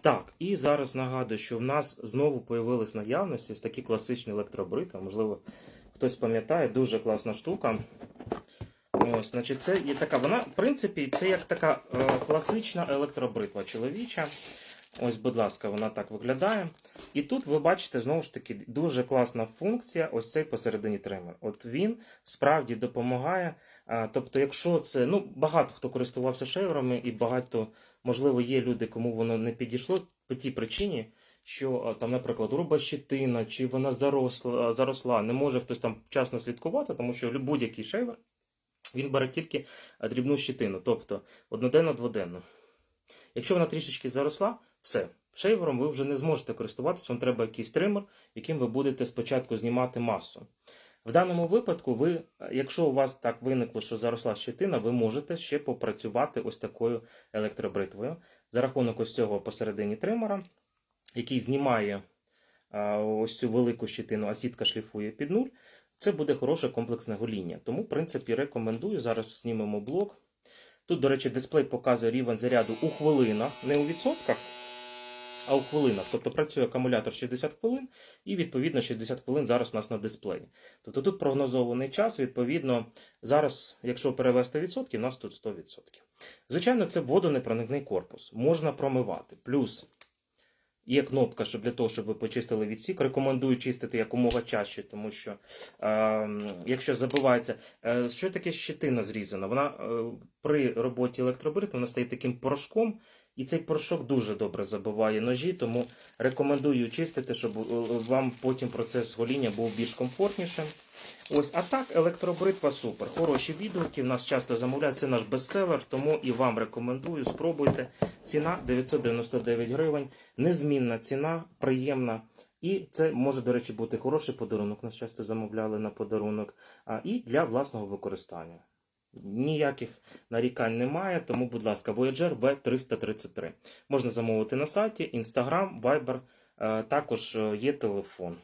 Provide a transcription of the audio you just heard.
Так, і зараз нагадую, що в нас знову появились в наявності такі класичні електробрити. Можливо, хтось пам'ятає, дуже класна штука. Ось, значить, це є така, вона, в принципі, це як така е, класична електробритва чоловіча. Ось, будь ласка, вона так виглядає. І тут ви бачите знову ж таки дуже класна функція, ось цей посередині тример. От він справді допомагає. Тобто, якщо це, ну, багато хто користувався шейверами, і багато, можливо, є люди, кому воно не підійшло по тій причині, що там, наприклад, руба щитина, чи вона заросла, заросла, не може хтось там вчасно слідкувати, тому що будь-який шейвер він бере тільки дрібну щитину, тобто одноденно, дводенно. Якщо вона трішечки заросла, все. Шейвером ви вже не зможете користуватися, вам треба якийсь тример, яким ви будете спочатку знімати масу. В даному випадку, ви, якщо у вас так виникло, що заросла щетина, ви можете ще попрацювати ось такою електробритвою за рахунок ось цього посередині тримера, який знімає ось цю велику щетину, а сітка шліфує під нуль. Це буде хороше комплексне гоління. Тому, в принципі, рекомендую. Зараз знімемо блок. Тут, до речі, дисплей показує рівень заряду у хвилинах, не у відсотках, а у хвилинах. Тобто працює акумулятор 60 хвилин, і відповідно 60 хвилин зараз у нас на дисплеї. Тобто тут прогнозований час, відповідно, зараз, якщо перевести відсотки, у нас тут 100%. Звичайно, це водонепроникний корпус. Можна промивати. Плюс є кнопка, щоб для того, щоб ви почистили відсік. Рекомендую чистити якомога чаще, тому що е, якщо забивається, е, що таке щетина зрізана? Вона е, при роботі електробриту вона стає таким порошком, і цей порошок дуже добре забиває ножі, тому рекомендую чистити, щоб е, вам потім процес гоління був більш комфортнішим. Ось, а так, електробритва супер. Хороші відгуки. В нас часто замовляють. Це наш бестселер, тому і вам рекомендую. Спробуйте. Ціна 999 гривень. Незмінна ціна, приємна. І це може, до речі, бути хороший подарунок. Нас часто замовляли на подарунок, а і для власного використання. Ніяких нарікань немає, тому, будь ласка, Voyager V333. Можна замовити на сайті, Instagram, Viber, е, також е, є телефон.